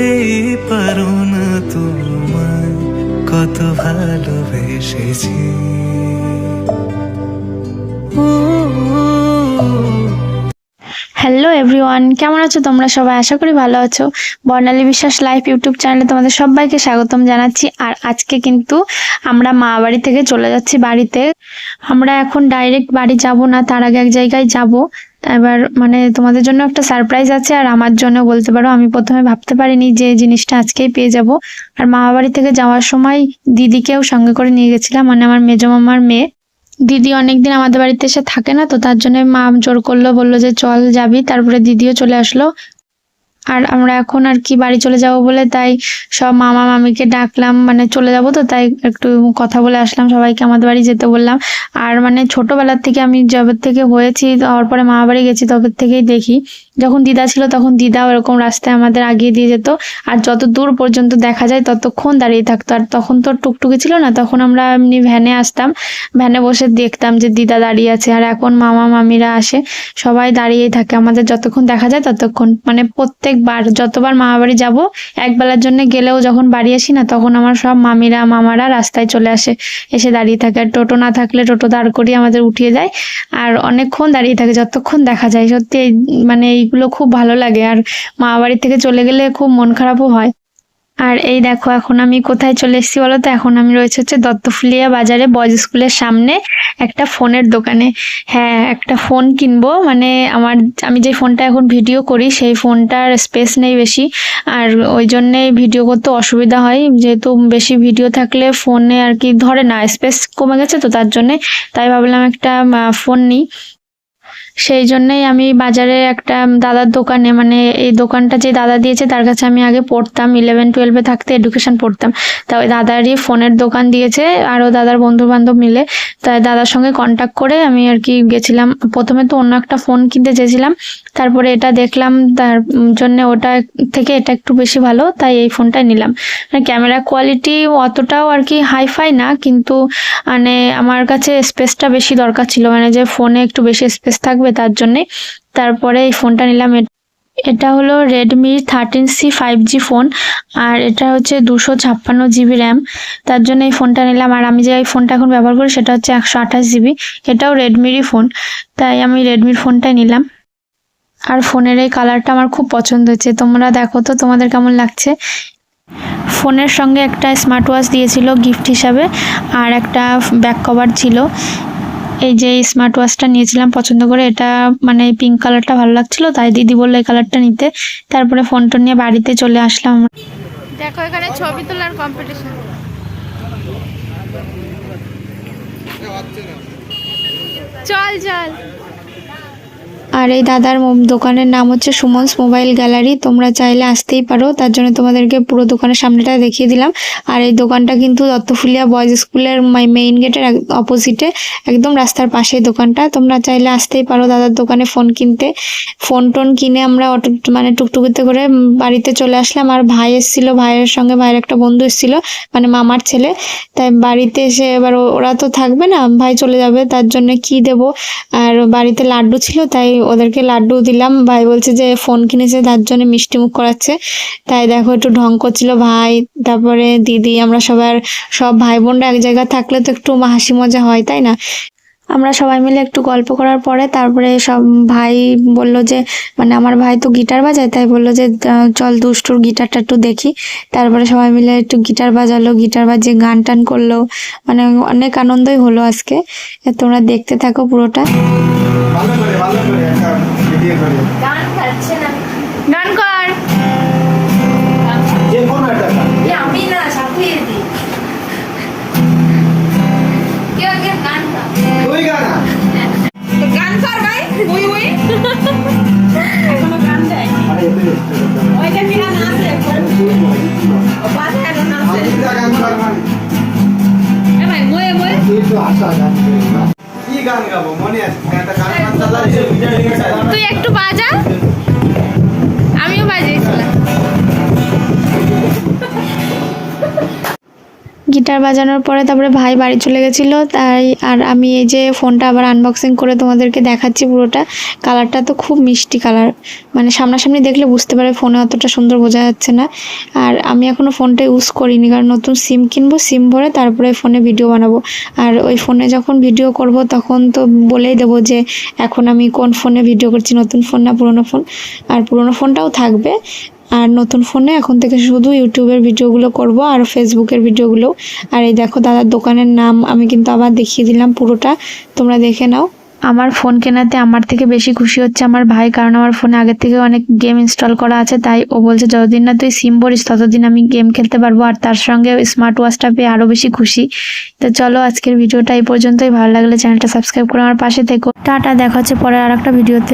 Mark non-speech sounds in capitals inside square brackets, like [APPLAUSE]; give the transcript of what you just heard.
আমি পারো না তোমায়, কত ভালোবেসেছি। হ্যালো এভরিওয়ান কেমন আছো তোমরা সবাই? আশা করি ভালো আছো। বর্ণালী বিশ্বাস লাইভ ইউটিউব চ্যানেলে তোমাদের সবাইকে স্বাগতম জানাচ্ছি। আর আজকে কিন্তু আমরা মা বাড়ি থেকে চলে যাচ্ছি বাড়িতে। আমরা এখন ডাইরেক্ট বাড়ি যাব না, তার আগে এক জায়গায় যাব। এবার মানে তোমাদের জন্য একটা সারপ্রাইজ আছে, আর আমার জন্য বলতে পারো, আমি প্রথমে ভাবতে পারিনি যে জিনিসটা আজকেই পেয়ে যাব। আর মামা বাড়ি থেকে যাওয়ার সময় দিদিকেও সঙ্গে করে নিয়ে গেছিলাম মানে আমার মেজো মামার মেয়ে। দিদি অনেকদিন আমাদের বাড়িতে এসে থাকে না, তো তার জন্য মা জোর করল, বলল যে চল যাবি, তারপরে দিদিও চলে আসলো। আর আমরা এখন আর কি বাড়ি চলে যাব বলে তাই সব মামা মামিকে ডাকলাম মানে চলে যাব তো তাই একটু কথা বলে আসলাম, সবাইকে আমাদের বাড়ি যেতে বললাম। আর মানে ছোটবেলার থেকে আমি যবে থেকে হয়েছি তারপরে পরে মামা বাড়ি গেছি তবে থেকেই দেখি। যখন দিদা ছিল তখন দিদা ওরকম রাস্তায় আমাদের আগিয়ে দিয়ে যেত। আর যত দূর পর্যন্ত দেখা যায় ততক্ষণ দাঁড়িয়ে থাকতো। আর তখন তো টুকটুকি ছিল না, তখন আমরা এমনি ভ্যানে আসতাম। ভ্যানে বসে দেখতাম যে দিদা দাঁড়িয়ে আছে। আর এখন মামা মামিরা আসে, সবাই দাঁড়িয়েই থাকে। আমাদের যতক্ষণ দেখা যায় ততক্ষণ। মানে প্রত্যেকবার যতবার মামাবাড়ি যাব, একবেলার জন্য গেলেও যখন বাড়ি আসি না, তখন আমার সব মামিরা, মামারা রাস্তায় চলে আসে। এসে দাঁড়িয়ে থাকে। আর টোটো না থাকলে টোটো দাঁড় করিয়ে আমাদের উঠিয়ে যায় আর অনেকক্ষণ দাঁড়িয়ে থাকে, যতক্ষণ দেখা যায়। সত্যি মানে এইগুলো খুব ভালো লাগে। আর মামাবাড়ি বাড়ি থেকে চলে গেলে খুব মন খারাপও হয়। আর এই দেখো, এখন আমি কোথায় চলে এসেছি বলো তো? এখন আমি রয়েছে হচ্ছে দত্তফুলিয়া বাজারে বয়েজ স্কুলের সামনে একটা ফোনের দোকানে। হ্যাঁ একটা ফোন কিনবো। মানে আমার, আমি যে ফোনটা এখন ভিডিও করি, সেই ফোনটার স্পেস নেই বেশি। আর ওই জন্যে ভিডিও করতে অসুবিধা হয়। যেহেতু বেশি ভিডিও থাকলে ফোনে আর কি ধরে না স্পেস কমে গেছে তো তার জন্যে। তাই ভাবলাম একটা ফোন নিই। সেই জন্যই আমি বাজারে একটা দাদার দোকানে মানে এই দোকানটা যে দাদা দিয়েছে, তার কাছে আমি আগে পড়তাম ইলেভেন টুয়েলভে থাকতে এডুকেশন পড়তাম। তা ওই দাদারই ফোনের দোকান দিয়েছে আরও দাদার বন্ধু বান্ধব মিলে। তাই দাদার সঙ্গে কন্ট্যাক্ট করে আমি আর কি গেছিলাম। প্রথমে তো অন্য একটা ফোন কিনতে চেয়েছিলাম তারপরে এটা দেখলাম, তার জন্য ওটা থেকে এটা একটু বেশি ভালো, তাই এই ফোনটাই নিলাম। মানে ক্যামেরা কোয়ালিটি অতটাও আর কি হাইফাই না, কিন্তু মানে আমার কাছে স্পেসটা বেশি দরকার ছিল। মানে যে ফোনে একটু বেশি স্পেস থাকবে তার জন্যে। তারপরে এই ফোনটা নিলাম। এটা হলো Redmi thirteen C five G phone, আর এটা হচ্ছে দুশো ছাপ্পান্ন জিবি র্যাম। তার জন্য এই ফোনটা নিলাম। আর আমি যে এই ফোনটা এখন ব্যবহার করি সেটা হচ্ছে একশো আঠাশ জিবি। এটাও রেডমিরই ফোন। তাই আমি রেডমির ফোনটাই নিলাম। আর ফোনের এই কালারটা আমার খুব পছন্দ হয়েছে। তোমরা দেখো তো তোমাদের কেমন লাগছে। ফোনের সঙ্গে একটা স্মার্ট ওয়াচ দিয়েছিল গিফট হিসাবে, আর একটা ব্যাক কভার ছিল। এই যে স্মার্ট ওয়াচটা নিয়েছিলাম পছন্দ করে, এটা মানে পিঙ্ক কালারটা ভালো লাগছিল, তাই দিদি বলল এই কালারটা নিতে। তারপরে ফোনটা নিয়ে বাড়িতে চলে আসলাম দেখো এখানে ছবি তোলার কম্পিটিশন চল চল। আর এই দাদার দোকানের নাম হচ্ছে সুমনস মোবাইল গ্যালারি। তোমরা চাইলে আসতেই পারো। তার জন্য তোমাদেরকে পুরো দোকানের সামনেটা দেখিয়ে দিলাম। আর এই দোকানটা কিন্তু দত্তফুলিয়া বয়েজ স্কুলের মেইন গেটের অপোজিটে, একদম রাস্তার পাশে দোকানটা। তোমরা চাইলে আসতেই পারো দাদার দোকানে ফোন কিনতে। ফোন টোন কিনে আমরা অটো মানে টুকটুকিতে করে বাড়িতে চলে আসলাম। আর ভাই এসেছিল, ভাইয়ের সঙ্গে ভাইয়ের একটা বন্ধু এসেছিল মানে মামার ছেলে। তাই বাড়িতে এসে এবার ওরা তো থাকবে না, ভাই চলে যাবে, তার জন্য কি দেব? আর বাড়িতে লাড্ডু ছিল, তাই ওদেরকে লাড্ডু দিলাম। ভাই বলছে যে ফোন কিনেছে, তার জন্য মিষ্টি মুখ করাচ্ছে। তাই দেখো একটু ঢং করছিল ভাই। তারপরে দিদি, আমরা সবার সব ভাই বোনরা এক জায়গায় থাকলে তো একটু হাসি মজা হয়, তাই না? আমরা সবাই মিলে একটু গল্প করার পরে তারপরে সব ভাই বলল যে মানে আমার ভাই তো গিটার বাজায় তাই বলল যে চল দুষ্টুর গিটারটা একটু দেখি। তারপরে সবাই মিলে একটু গিটার বাজালো গিটার বাজিয়ে গান টান করল। মানে অনেক আনন্দই হলো আজকে। তোমরা দেখতে থাকো পুরোটা। ভালো করে ভালো করে একটা করে। গান গান Thank [LAUGHS] you. বাজানোর পরে তারপরে ভাই বাড়ি চলে গেছিল, তাই আর আমি এই যে ফোনটা আবার আনবক্সিং করে তোমাদেরকে দেখাচ্ছি পুরোটা। কালারটা তো খুব মিষ্টি কালার মানে সামনাসামনি দেখলে বুঝতে পারে ফোনে অতটা সুন্দর বোঝা যাচ্ছে না। আর আমি এখনও ফোনটা ইউজ করিনি, কারণ নতুন সিম কিনবো সিম ভরে তারপরে ফোনে ভিডিও বানাবো। আর ওই ফোনে যখন ভিডিও করব, তখন তো বলেই দেবো যে এখন আমি কোন ফোনে ভিডিও করছি, নতুন ফোন না পুরনো ফোন আর পুরনো ফোনটাও থাকবে। আর নতুন ফোনে এখন থেকে শুধু ইউটিউবের ভিডিওগুলো করব আর ফেসবুকের ভিডিওগুলো। আর এই দেখো দাদার দোকানের নাম আমি কিন্তু আবার দেখিয়ে দিলাম পুরোটা। তোমরা দেখে নাও। আমার ফোন কেনাতে আমার থেকে বেশি খুশি হচ্ছে আমার ভাই কারণ আমার ফোনে আগের থেকে অনেক গেম ইনস্টল করা আছে তাই ও বলছে যতদিন না তুই সিম ভরিস ততদিন আমি গেম খেলতে পারব। আর তার সঙ্গে স্মার্ট ওয়াচটা পেয়ে আরও বেশি খুশি। তো চলো আজকের ভিডিওটা এই পর্যন্তই। ভালো লাগলে চ্যানেলটা সাবস্ক্রাইব করে আমার পাশে থেকো। টাটা দেখা হচ্ছে পরে আর একটা ভিডিওতে।